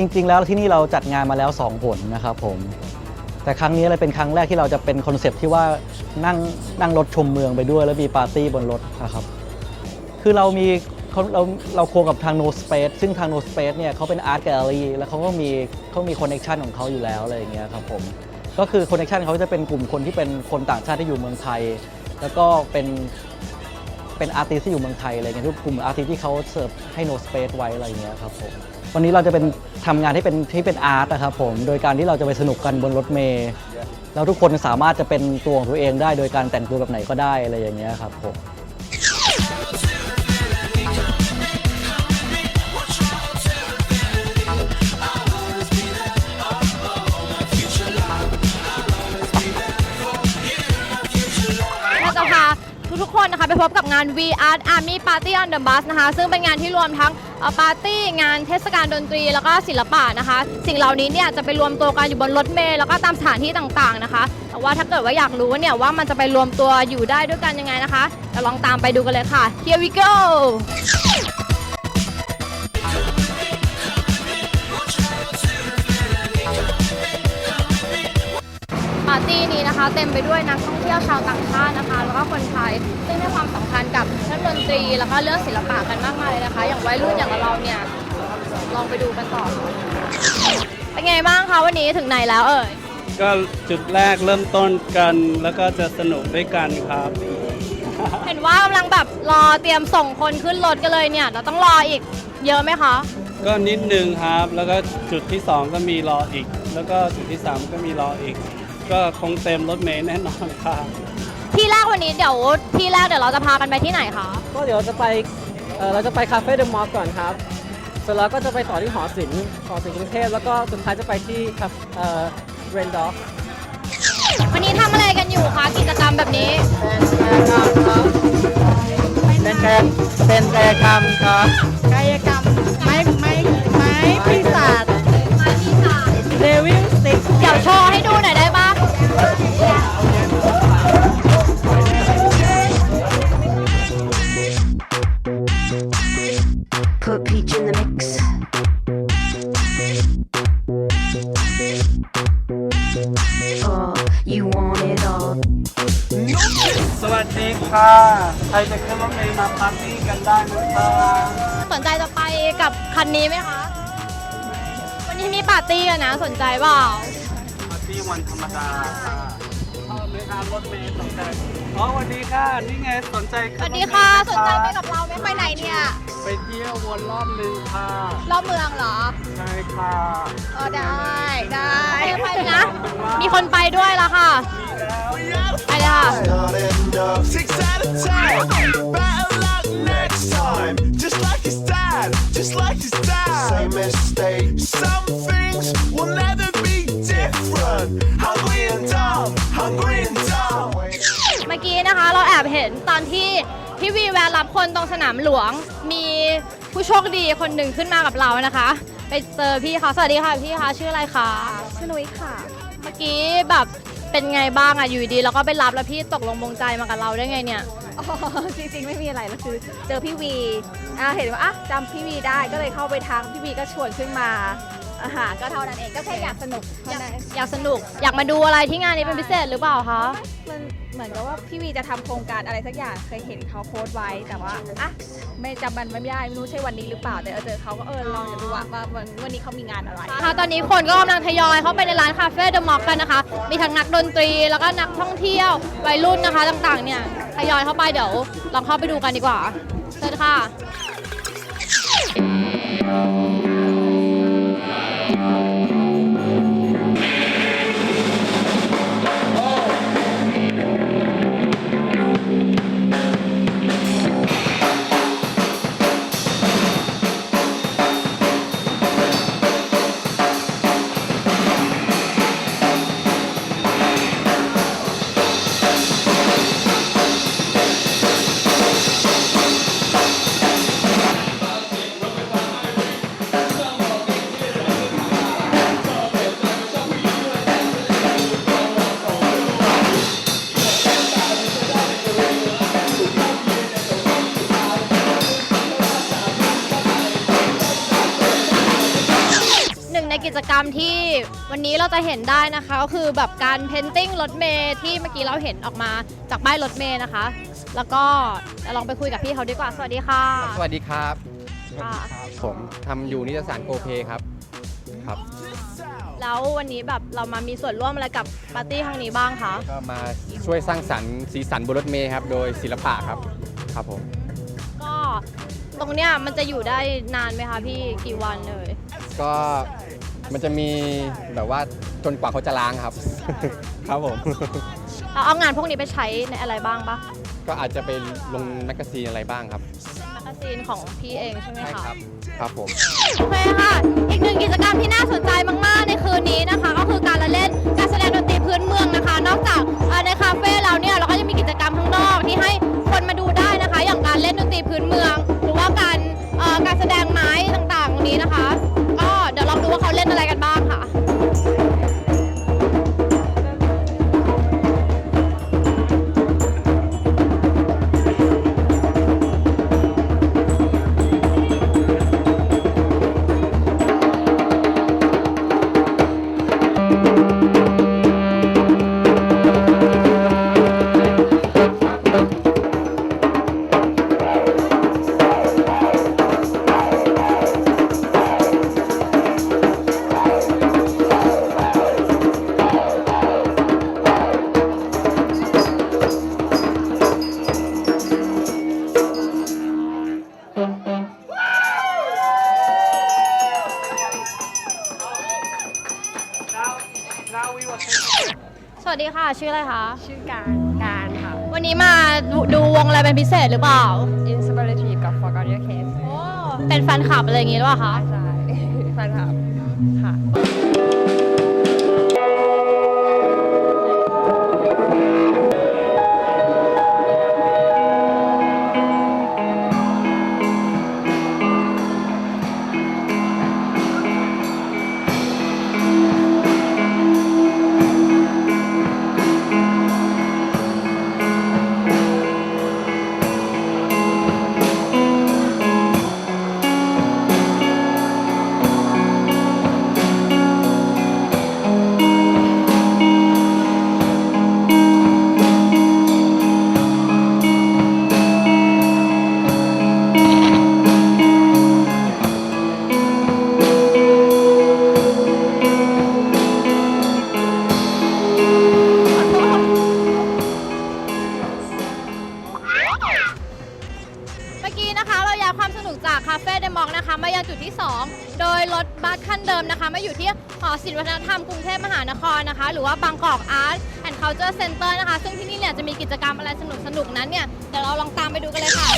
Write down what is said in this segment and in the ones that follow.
จริง ๆ แล้วที่นี่เราจัดงานมาแล้ว 2 ผลนะครับผม แต่ครั้งนี้เลยเป็นครั้งแรกที่เราจะเป็นคอนเซปต์ที่ว่านั่งนั่งรถชมเมืองไปด้วย แล้วมีปาร์ตี้บนรถนะครับ คือเรามีเราเราโคกับทาง No Space ซึ่งทาง No Space เนี่ยเขาเป็นอาร์ตแกลเลอรี่แล้วเขาก็มีเขามีคอนเน t ชันของเขาอยู่แล้วอะไรอย่างเงี้ยครับผมก็คือคอนเน t ชันเขาจะเป็นกลุ่มคนที่เป็นคนต่างชาติที่อยู่เมืองไทย แล้วก็เป็น เป็นอาร์ติสที่อยู่เมืองไทยอะไรเงี้ยทุกกลุ่มอาร์ติสที่เขาเสิร์ฟให้โนสเปซไว้อะไรเงี้ยครับผมวันนี้เราจะเป็นทำงานที่เป็นที่เป็นอาร์ตนะครับผมโดยการที่เราจะไปสนุกกันบนรถเมล์แล้วทุกคนสามารถจะเป็นตัวของตัวเองได้ โดยการแต่งตัวแบบไหนก็ได้อะไรอย่างเงี้ยครับผม ไปพบกับงาน V Art Army Party on the Bus นะคะ ซึ่งเป็นงานที่รวมทั้งปาร์ตี้งานเทศกาลดนตรีแล้วก็ศิลปะนะคะ สิ่งเหล่านี้เนี่ยจะไปรวมตัวกันอยู่บนรถเมล์แล้วก็ตามสถานที่ต่างๆนะคะ แต่ว่าถ้าเกิดว่าอยากรู้เนี่ยว่ามันจะไปรวมตัวอยู่ได้ด้วยกันยังไงนะคะเราลองตามไปดูกันเลยค่ะ Here we go นี้นะคะเต็มไปด้วยนักท่องเที่ยวชาวต่างชาตินะคะ แล้วก็คนไทยซึ่งให้ความสำคัญกับเรื่องดนตรีแล้วก็เรื่องศิลปะกันมากมายเลยนะคะ อย่างวัยรุ่นอย่างเราเนี่ยลองไปดูกันต่อ เป็นไงบ้างคะวันนี้ถึงไหนแล้วเอ่ยก็จุดแรกเริ่มต้นกันแล้วก็จะสนุกด้วยกันครับ เห็นว่ากำลังแบบรอเตรียมส่งคนขึ้นรถกันเลยเนี่ย เราต้องรออีกเยอะไหมคะ ก็นิดนึงครับ แล้วก็จุดที่ 2 ก็มีรออีก แล้วก็จุดที่ 3 ก็มีรออีก ก็คงเต็มรถเมล์แน่นอนครับที่แรกวันนี้เดี๋ยวที่แรกเดี๋ยวเราจะพากันไปที่ไหนคะ ก็เดี๋ยวจะไปเอ่อเราจะไปคาเฟ่เดอะมอลล์ก่อนครับเสร็จแล้วก็จะไปต่อที่หอศิลป์หอศิลป์กรุงเทพแล้วก็สุดท้ายจะไปที่คาเอ่อเรนดอฟวันนี้ทำอะไรกันอยู่คะกิจกรรมแบบนี้ เป็นการเป็นกายกรรมครับกายกรรมไม้ไม้ไม้ปีศาจไม้ปีศาจเดวิล วัสดีค่ะ ใครจะขึ้นรถเมล์มาปาร์ตี้กันได้นะครับสนใจจะไปกับคันนี้ไหมคะ วันนี้มีปาร์ตี้กันนะ สนใจเปล่า ปาร์ตี้วันธรรมดาค่ะเข้าไหมครับรถเมล์สนใจ อ๋อสวัสดีค่ะ นี่ไงสนใจสขึ้นรถวัสเมล์ดีค่ะ ไหมสนใจไปกับเราไหมไปไหนเนี่ย ไปเที่ยววนรอบหนึงค่ะรอบเมืองเหรอใช่ค่ะเออได้ได้ไปนะ มีคนไปด้วยละค่ะ ไปเลยค่ะ not end up six out of ten. Better luck next time. Just like his dad, just like his dad. Same mistake. Some things will never be different. Hungry and dumb, hungry and dumb. เมื่อกี้นะคะเราแอบเห็นตอนที่พี่วีแวะรับคนตรงสนามหลวงมีผู้โชคดีคนหนึ่งขึ้นมากับเรานะคะ ไปเจอพี่เขาสวัสดีค่ะพี่คะชื่ออะไรคะชื่อนุ้ยค่ะ เมื่อกี้แบบเป็นไงบ้างอะอยู่ดีแล้วก็ไปรับแล้วพี่ตกลงมงใจมากับเราได้ไงเนี่ยอ๋อจริงๆไม่มีอะไรแล้วคือเจอพี่วีอ่าเห็นว่าอะจำพี่วีได้ก็เลยเข้าไปทางพี่วีก็ชวนขึ้นมา อาหารก็เท่านั้นเองก็แค่อยากสนุกเท่านั้นอยากสนุก อยากมาดูอะไรที่งานนี้เป็นพิเศษหรือเปล่าคะ มันเหมือนกับว่าพี่วีจะทำโครงการอะไรสักอย่างเคยเห็นเขาโพสต์ไว้แต่ว่าอะไม่จำมันไม่ได้ไม่รู้ใช่วันนี้หรือเปล่าแต่เออเจอเขาก็เออลองจะดูว่าว่าวันวันนี้เขามีงานอะไร ค่ะตอนนี้คนก็กำลังทยอยเข้าไปในร้านคาเฟ่เดอะม็อกกันนะคะ มีทั้งนักดนตรีแล้วก็นักท่องเที่ยววัยรุ่นนะคะต่างๆ เนี่ยทยอยเข้าไปเดี๋ยวลองเข้าไปดูกันดีกว่าเชิญค่ะใ Thank you. กิจกรรมที่วันนี้เราจะเห็นได้นะคะก็คือแบบการเพนติ้งรถเมย์ที่เมื่อกี้เราเห็นออกมาจากป้ายรถเมย์นะคะ แล้วก็เดี๋ยวลองไปคุยกับพี่เขาดีกว่าสวัสดีค่ะ สวัสดีครับ ค่ะ ผมทำอยู่นิตยสารโกเพครับครับ แล้ววันนี้แบบเรามามีส่วนร่วมอะไรกับปาร์ตี้ครั้งนี้บ้างคะก็มาช่วยสร้างสรรค์สีสันบนรถเมล์ครับ โดยศิลปะครับครับผม ก็ตรงเนี้ยมันจะอยู่ได้นานไหมคะพี่กี่วันเลย ก็ มันจะมีแบบว่าจนกว่าเขาจะล้างครับ ครับผมเราเอางานพวกนี้ไปใช้ในอะไรบ้างปะก็อาจจะไปลงแมกกาซีนอะไรบ้างครับแมกกาซีนของพี่เองใช่ไหมใช่คะครับ ครับผม โอเคค่ะ อีกหนึ่งกิจกรรมที่น่าสนใจมาก ๆ ในคืนนี้นะคะ ก็คือการละเล่นการแสดงดนตรีพื้นเมืองนะคะ นอกจากเอ่อในคาเฟ่แล้วเนี่ยเราก็จะมีกิจกรรมข้างนอกที่ให้คนมาดูได้นะคะ อย่างการเล่นดนตรีพื้นเมือง ค่ะ ชื่ออะไรคะ ชื่อการการค่ะ วันนี้มาดูดูวงอะไรเป็นพิเศษหรือเปล่า Instability กับ Forgot Your Case โอ้เป็นแฟนคลับอะไรอย่างงี้หรือเปล่าคะ ใช่แฟนคลับ กี้นะคะ เราย้ายความสนุกจากคาเฟ่เดมองนะคะ มายังจุดที่ 2 โดยรถบัสคันเดิมนะคะ มาอยู่ที่หอศิลปวัฒนธรรมกรุงเทพมหานครนะคะ หรือว่าบางกอกอาร์ตแอนด์เคาน์เตอร์เซ็นเตอร์นะคะ ซึ่งที่นี่เนี่ยจะมีกิจกรรมอะไรสนุกๆนั้นเนี่ยเดี๋ยวเราลองตามไปดูกันเลยค่ะ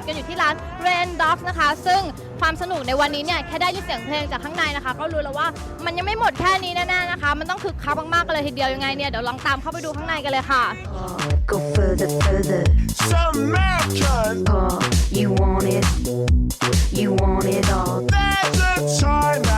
ดกันอยู่ที่ร้าน Rain Dogs นะคะ ซึ่งความสนุกในวันนี้เนี่ยแค่ได้ยินเสียงเพลงจากข้างในนะคะ ก็รู้แล้วว่ามันยังไม่หมดแค่นี้แน่ๆนะคะ มันต้องคึกคักมากๆกันเลยทีเดียวยังไงเนี่ยเดี๋ยวลองตามเข้าไปดูข้างในกันเลยค่ะ Oh, go further, further. So American. Oh, you want it. You want it all. There's a time